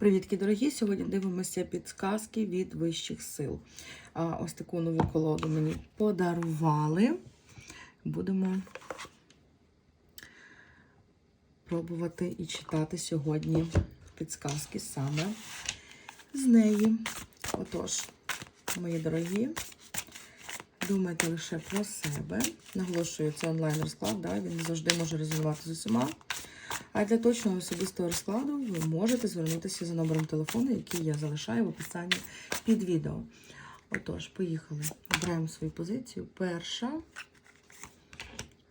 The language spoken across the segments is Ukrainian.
Привітки, дорогі! Сьогодні дивимося підсказки від вищих сил. А, ось таку нову колоду мені подарували. Будемо пробувати і читати сьогодні підсказки саме з неї. Отож, мої дорогі, думайте лише про себе. Наголошую, це онлайн-розклад, да? він завжди може резонувати з усіма. А для точного особистого розкладу ви можете звернутися за номером телефону, який я залишаю в описанні під відео. Отож, поїхали. Обираємо свою позицію. Перша,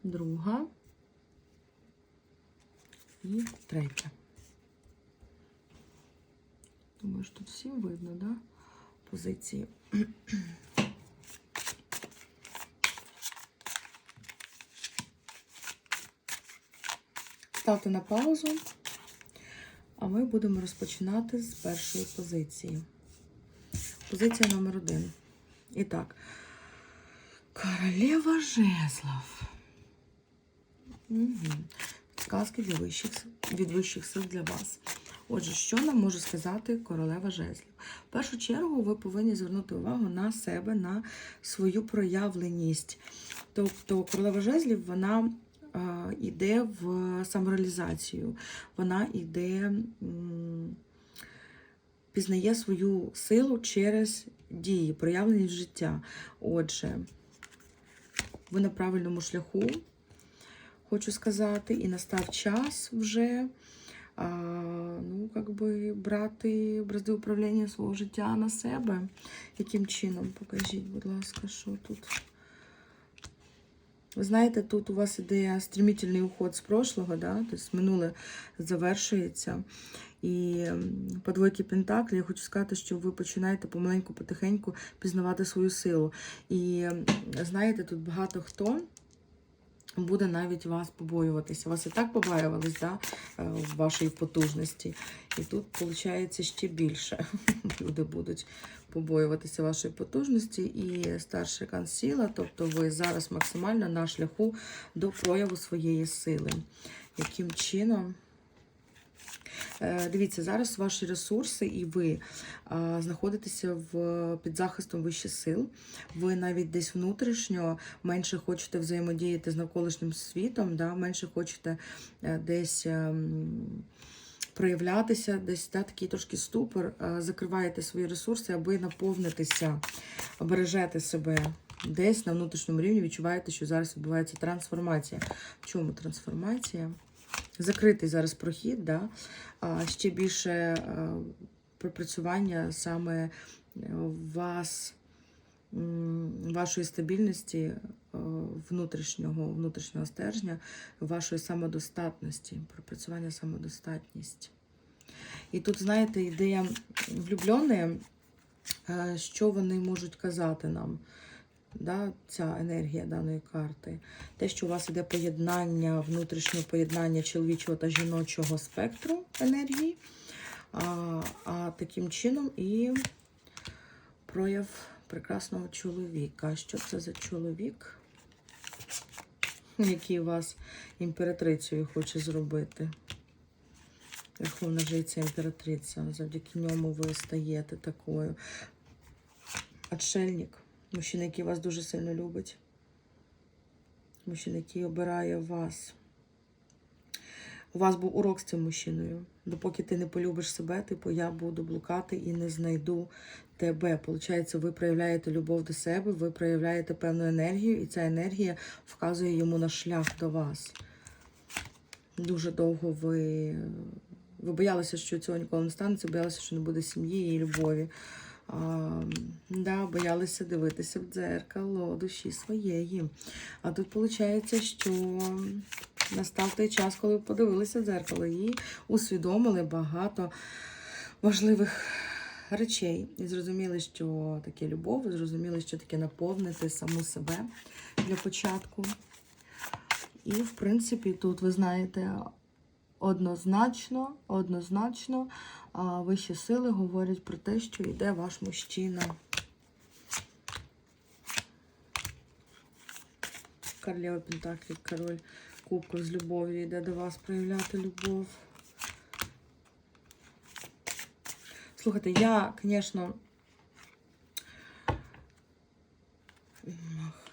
друга і третя. Думаю, що тут всім видно, да? Позиції. Ставте на паузу, а ми будемо розпочинати з першої позиції. Позиція номер один. І так, королева жезлов. Угу. Сказки для вищих, від вищих сил для вас. Отже, що нам може сказати королева жезлів? В першу чергу ви повинні звернути увагу на себе, на свою проявленість. Тобто королева жезлів, вона йде в самореалізацію, вона йде, пізнає свою силу через дії, проявленість життя. Отже, ви на правильному шляху, хочу сказати, і настав час вже ну, как би, брати бразди управління свого життя на себе. Яким чином? Покажіть, будь ласка, що тут. Ви знаєте, тут у вас іде стремительний уход з прошлого, да? тобто минуле завершується. І по двойки Пентаклі я хочу сказати, що ви починаєте помаленьку, потихеньку пізнавати свою силу. І знаєте, тут багато хто буде навіть вас побоюватися. Вас і так побоювались, да, в вашій потужності. І тут, виходить, ще більше люди будуть побоюватися вашої потужності. І старший сила, тобто ви зараз максимально на шляху до прояву своєї сили. Яким чином? Дивіться, зараз ваші ресурси і ви знаходитеся в під захистом вищих сил. Ви навіть десь внутрішньо менше хочете взаємодіяти з навколишнім світом, да? менше хочете е, десь. Проявлятися, десь да, такий трошки ступор, закриваєте свої ресурси, аби наповнитися, бережете себе. Десь на внутрішньому рівні відчуваєте, що зараз відбувається трансформація. В чому трансформація? Закритий зараз прохід, да? ще більше пропрацювання саме вас, вашої стабільності, внутрішнього внутрішнього стержня, вашої самодостатності, пропрацювання самодостатність. І тут, знаєте, ідея влюблені, що вони можуть казати нам да, ця енергія даної карти. Те, що у вас іде поєднання, внутрішнє поєднання чоловічого та жіночого спектру енергії, а, а таким чином і прояв прекрасного чоловіка. Що це за чоловік, який вас імператрицею хоче зробити? Верховна жиця імператриця. Завдяки ньому ви стаєте такою. Отшельник. Мужчина, який вас дуже сильно любить. Мужчина, який обирає вас. У вас був урок з цим мужчиною. Допоки ти не полюбиш себе, типу я буду блукати і не знайду тебе. Получається, ви проявляєте любов до себе, ви проявляєте певну енергію, і ця енергія вказує йому на шлях до вас. Дуже довго ви ви боялися, що цього ніколи не станеться, боялися, що не буде сім'ї і любові. А, да, Боялися дивитися в дзеркало душі своєї. А тут виходить, що настав той час, коли ви подивилися в дзеркало і усвідомили багато важливих речей. І зрозуміли, що таке любов, зрозуміли, що таке наповнити саму себе для початку. І, в принципі, тут, ви знаєте, однозначно, однозначно вищі сили говорять про те, що йде ваш мужчина. Королева Пентаклі, король кубків з любов'ю йде до вас проявляти любов. Слухайте, я, звісно.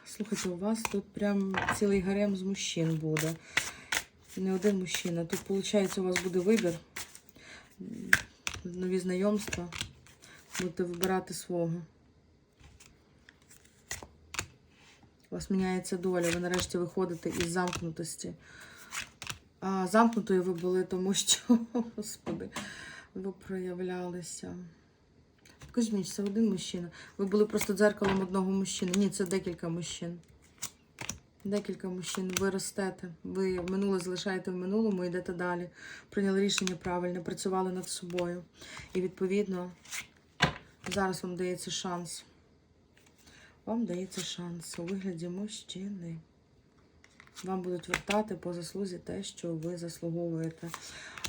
Слухайте, у вас тут прям цілий гарем з мужчин буде. Не один мужчина. Тут, виходить, у вас буде вибір. Нові знайомства. Будете вибирати свого. У вас міняється доля, ви нарешті виходите із замкнутості. А замкнутою ви були, тому що, господи, ви проявлялися. Мені, це один мужчина. Ви були просто дзеркалом одного мужчини. Ні, це декілька мужчин. Декілька мужчин. Ви ростете. Ви минуле залишаєте в минулому, йдете далі. Прийняли рішення правильне, працювали над собою. І відповідно зараз вам дається шанс. Вам дається шанс у вигляді мужчини. Вам будуть вертати по заслузі те, що ви заслуговуєте.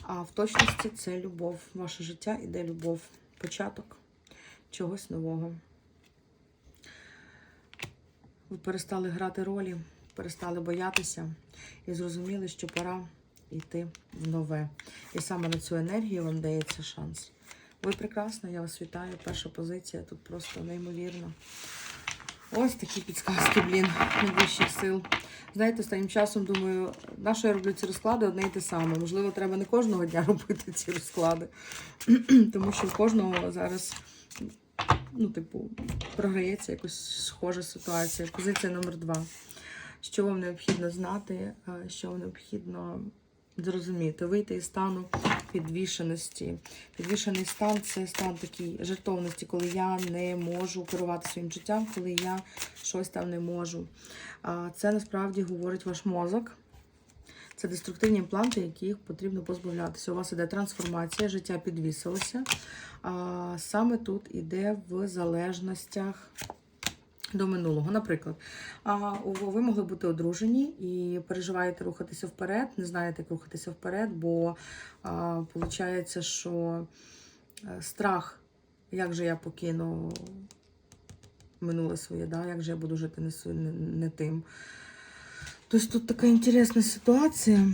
А в точності це любов. Ваше життя іде любов. Початок чогось нового. Ви перестали грати ролі, перестали боятися і зрозуміли, що пора йти в нове. І саме на цю енергію вам дається шанс. Ви прекрасна, я вас вітаю. Перша позиція тут просто неймовірна. Ось такі підсказки, блін, найвищих сил. Знаєте, останнім часом думаю, на що я роблю ці розклади одне і те саме. Можливо, треба не кожного дня робити ці розклади. Тому що у кожного зараз, ну, типу, програється якось схожа ситуація. Позиція номер два. Що вам необхідно знати, що вам необхідно зрозуміти, вийти із стану підвішеності. Підвішений стан це стан такий жертовності, коли я не можу керувати своїм життям, коли я щось там не можу. Це насправді говорить ваш мозок. Це деструктивні імпланти, яких потрібно позбавлятися. У вас іде трансформація, життя підвісилося. Саме тут іде в залежностях до минулого. Наприклад, ви могли бути одружені і переживаєте рухатися вперед, не знаєте, як рухатися вперед, бо виходить, що е, страх, як же я покину минуле своє, да? як же я буду жити не, не тим. Тобто тут така інтересна ситуація,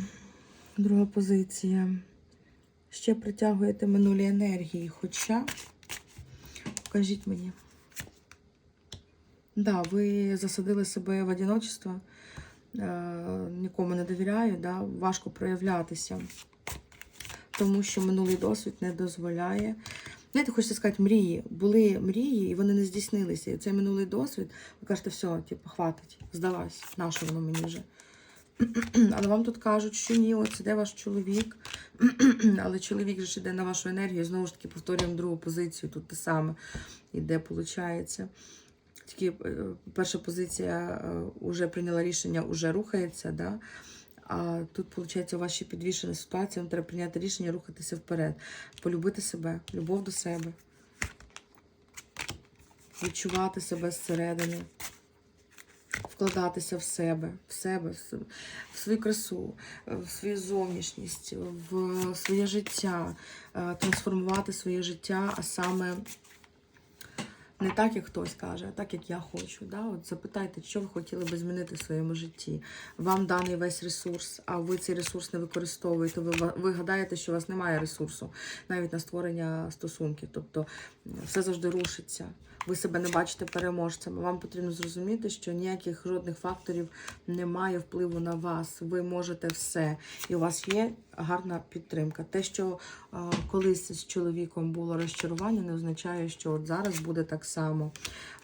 друга позиція. Ще притягуєте минулі енергії, хоча, покажіть мені. Да, ви засадили себе в одиночество, е, нікому не довіряю, да, важко проявлятися, тому що минулий досвід не дозволяє. Знаєте, хочеться сказати, мрії. Були мрії, і вони не здійснилися. І цей минулий досвід, ви кажете, все, типу, хватить, здалась, наше воно мені вже. Але вам тут кажуть, що ні, ось іде ваш чоловік. Але чоловік же ж іде на вашу енергію. Знову ж таки, повторюємо другу позицію. Тут те саме іде, виходить. Тільки е, перша позиція вже прийняла рішення, вже рухається. Да? А тут, виходить, у вас ще підвішена ситуація, вам треба прийняти рішення рухатися вперед, полюбити себе, любов до себе, відчувати себе зсередини, вкладатися в себе, в себе, в свою красу, е, в свою зовнішність, в своє життя, е, трансформувати своє життя, а саме не так, як хтось каже, а так, як я хочу. Да? От запитайте, що ви хотіли би змінити в своєму житті. Вам даний весь ресурс, а ви цей ресурс не використовуєте. Ви, ви гадаєте, що у вас немає ресурсу навіть на створення стосунків. Тобто все завжди рушиться. Ви себе не бачите переможцем. Вам потрібно зрозуміти, що ніяких жодних факторів немає впливу на вас. Ви можете все. І у вас є гарна підтримка. Те, що а, колись з чоловіком було розчарування, не означає, що от зараз буде так само.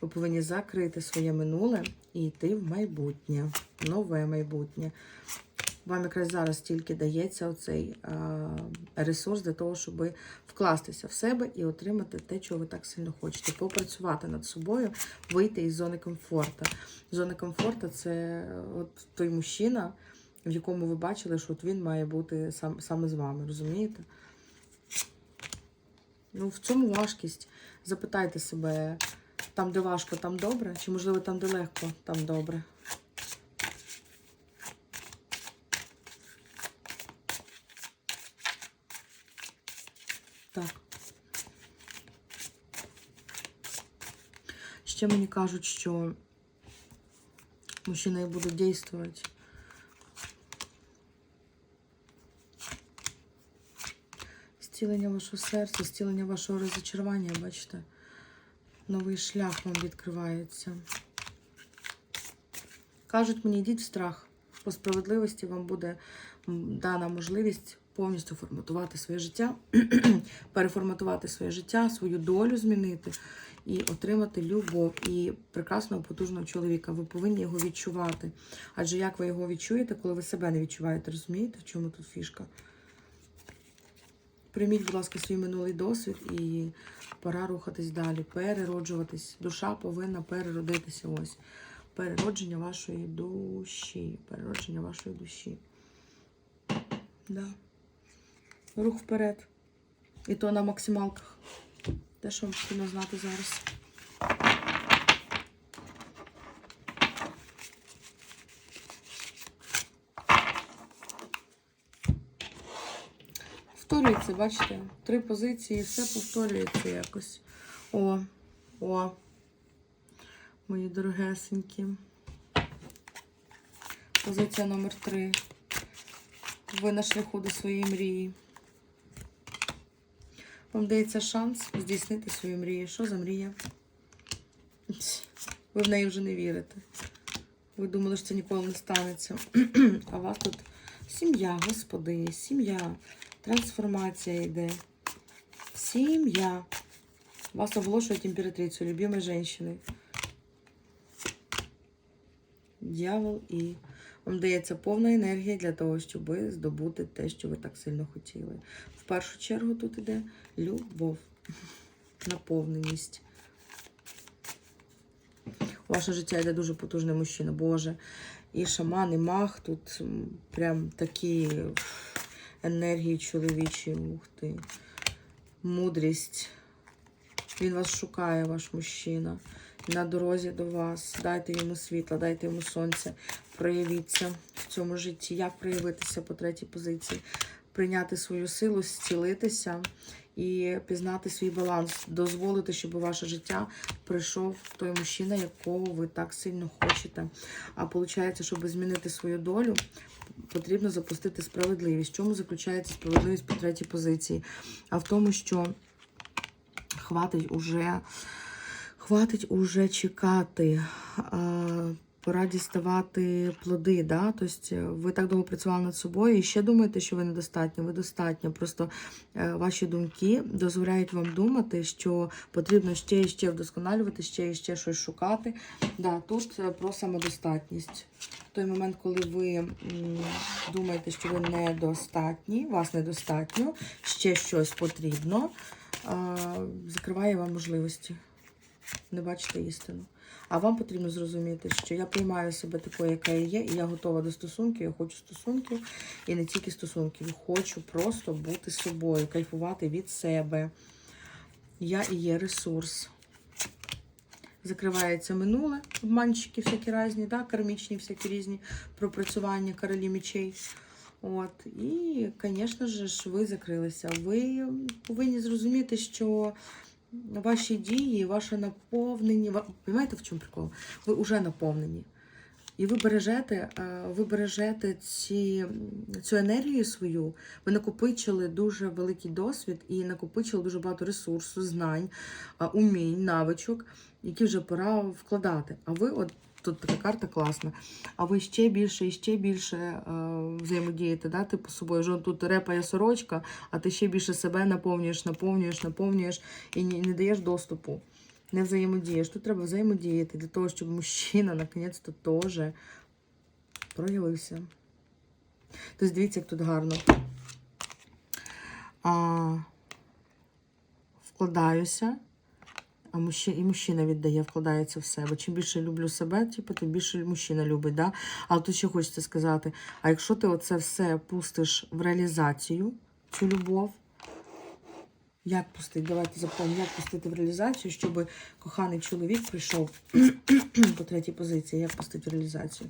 Ви повинні закрити своє минуле і йти в майбутнє, нове майбутнє. Вам якраз зараз тільки дається оцей а, ресурс для того, щоб вкластися в себе і отримати те, чого ви так сильно хочете. Попрацювати над собою, вийти із зони комфорту. Зона комфорту це е, от той мужчина, в якому ви бачили, що от він має бути сам, саме з вами, розумієте? Ну, в цьому важкість. Запитайте себе, там, де важко, там добре, чи можливо там, де легко, там добре. Ще мені кажуть, що мужчини будуть дійствувати. з зцілення вашого серця, зцілення вашого розочарування, бачите? Новий шлях вам відкривається. Кажуть мені, йдіть в страх. По справедливості вам буде дана можливість повністю форматувати своє життя, переформатувати своє життя, свою долю змінити і отримати любов і прекрасного потужного чоловіка. Ви повинні його відчувати. Адже як ви його відчуєте, коли ви себе не відчуваєте? Розумієте, в чому тут фішка? Прийміть, будь ласка, свій минулий досвід і пора рухатись далі, перероджуватись. Душа повинна переродитися. Ось. Переродження вашої душі. Переродження вашої душі. Да. Рух вперед. І то на максималках. Те, що вам потрібно знати зараз. Повторюється, бачите? Три позиції, все повторюється якось. О, о, мої дорогесенькі. Позиція номер три. Ви на шляху до своєї мрії. Вам дається шанс здійснити свою мрію. Що за мрія? Ви в неї вже не вірите. Ви думали, що це ніколи не станеться. А у вас тут сім'я, господи, сім'я, трансформація йде. Сім'я. Вас оголошують імператрицю, любимой женщини. Дьявол і вам дається повна енергія для того, щоб здобути те, що ви так сильно хотіли. В першу чергу тут іде любов, наповненість. Ваше життя йде дуже потужний мужчина, Боже. І шаман, і маг тут прям такі енергії чоловічі, ух ти. Мудрість. Він вас шукає, ваш мужчина. На дорозі до вас. Дайте йому світла, дайте йому сонця. Проявіться в цьому житті. Як проявитися по третій позиції? Прийняти свою силу, зцілитися і пізнати свій баланс, дозволити, щоб у ваше життя прийшов той мужчина, якого ви так сильно хочете. А виходить, щоб змінити свою долю, потрібно запустити справедливість. Чому заключається справедливість по третій позиції? А в тому, що хватить уже, хватить уже чекати. Пора діставати плоди, да? Тобто ви так довго працювали над собою і ще думаєте, що ви недостатньо, ви достатньо. Просто е, ваші думки дозволяють вам думати, що потрібно ще і ще вдосконалювати, ще і ще щось шукати. Да, тут е, про самодостатність. В той момент, коли ви думаєте, що ви недостатні, вас недостатньо, ще щось потрібно, закриває вам можливості. Не бачите істину. А вам потрібно зрозуміти, що я приймаю себе такою, яка я є, і я готова до стосунків, я хочу стосунків, і не тільки стосунків. Хочу просто бути собою, кайфувати від себе. Я і є ресурс. Закривається минуле, обманщики всякі різні, да, кармічні, всякі різні пропрацювання королі мечей. От. І, звісно ж, ви закрилися. Ви повинні зрозуміти, що ваші дії, ваше наповнення. Понимаєте, в чому прикол? Ви вже наповнені. І ви бережете, е, ви бережете ці, цю енергію свою, ви накопичили дуже великий досвід і накопичили дуже багато ресурсу, знань, умінь, навичок, які вже пора вкладати. А ви, от тут така карта класна, а ви ще більше і ще більше е, взаємодієте, да, типу з собою. Вже тут репає сорочка, а ти ще більше себе наповнюєш, наповнюєш, наповнюєш і не, не даєш доступу. Не взаємодієш. Тут треба взаємодіяти для того, щоб мужчина наконець-то теж проявився. Тобто дивіться, як тут гарно. А, вкладаюся, а мужчина, і мужчина віддає, вкладається в себе. Чим більше люблю себе, типу, тим більше мужчина любить. Да? Але тут ще хочеться сказати: а якщо ти оце все пустиш в реалізацію, цю любов, як пустити? Давайте запомнимо, як пустити в реалізацію, щоб коханий чоловік прийшов по третій позиції, як пустити в реалізацію.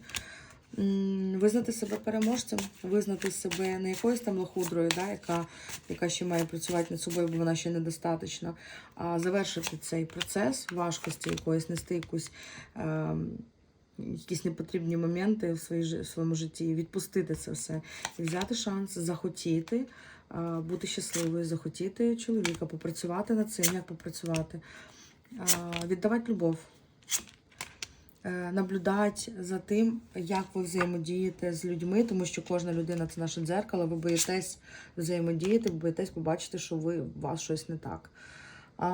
Визнати себе переможцем, визнати себе не якоюсь там лохудрою, да, яка, яка ще має працювати над собою, бо вона ще недостаточна, а завершити цей процес важкості якоїсь, нести якусь. ем, Якісь непотрібні моменти в, своїй, в своєму житті, відпустити це все і взяти шанс захотіти бути щасливою, захотіти чоловіка, попрацювати над цим, як попрацювати, віддавати любов. Е, Наблюдати за тим, як ви взаємодієте з людьми, тому що кожна людина це наше дзеркало, ви боїтесь взаємодіяти, ви боїтесь побачити, що ви у вас щось не так. А,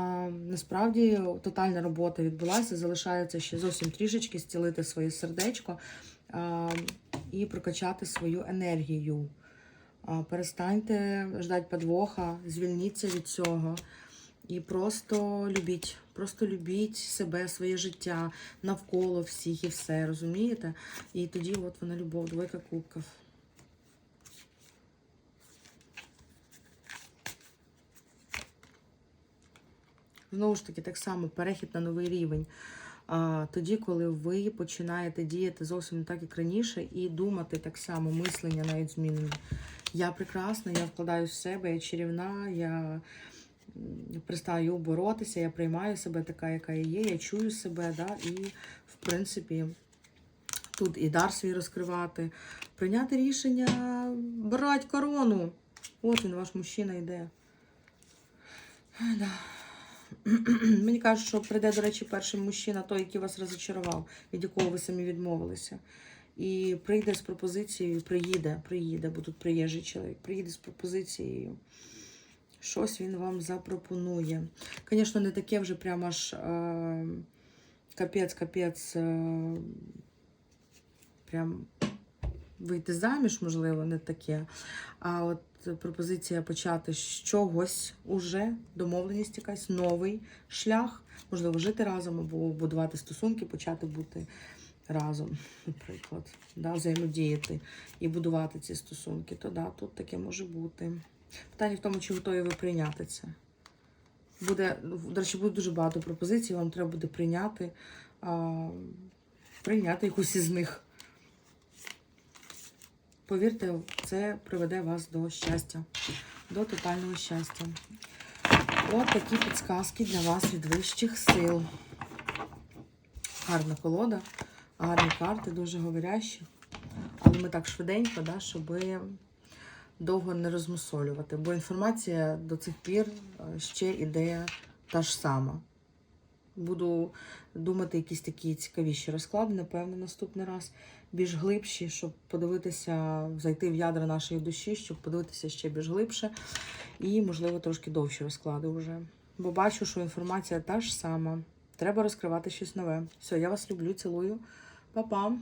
насправді тотальна робота відбулася, залишається ще зовсім трішечки зцілити своє сердечко а, і прокачати свою енергію. А, перестаньте ждати подвоха, звільніться від цього. І просто любіть, просто любіть себе, своє життя, навколо всіх і все, розумієте? І тоді от вона любов, двойка кубків. Знову ж таки, так само перехід на новий рівень. А, тоді, коли ви починаєте діяти зовсім не так, як раніше, і думати так само, мислення навіть змінені. Я прекрасна, я вкладаю в себе, я чарівна, я перестаю боротися, я приймаю себе така, яка я є, я чую себе, да, і, в принципі, тут і дар свій розкривати, прийняти рішення, брати корону. От він, ваш мужчина йде. Да. Мені кажуть, що прийде, до речі, перший мужчина, той, який вас розочарував, від якого ви самі відмовилися. І прийде з пропозицією, приїде, приїде, бо тут приїжджий чоловік, приїде з пропозицією. Щось він вам запропонує. Звісно, не таке вже прямо аж е, капець, капець. Е, прям вийти заміж, можливо, не таке. А от пропозиція почати з чогось уже, домовленість якась, новий шлях, можливо, жити разом або будувати стосунки, почати бути разом, наприклад, да, взаємодіяти і будувати ці стосунки, то да, тут таке може бути. Питання в тому, чи готові ви прийняти це. Буде, до речі, буде дуже багато пропозицій, вам треба буде прийняти, а, прийняти якусь із них. Повірте, це приведе вас до щастя, до тотального щастя. От такі підсказки для вас від вищих сил. Гарна колода, гарні карти, дуже говорящі. Але ми так швиденько, да, щоб довго не розмусолювати, бо інформація до цих пір е, ще іде та ж сама. Буду думати якісь такі цікавіші розклади, напевно, наступний раз. Більш глибші, щоб подивитися, зайти в ядра нашої душі, щоб подивитися ще більш глибше. І, можливо, трошки довші розклади вже. Бо бачу, що інформація та ж сама. Треба розкривати щось нове. Все, я вас люблю, цілую. Па-па!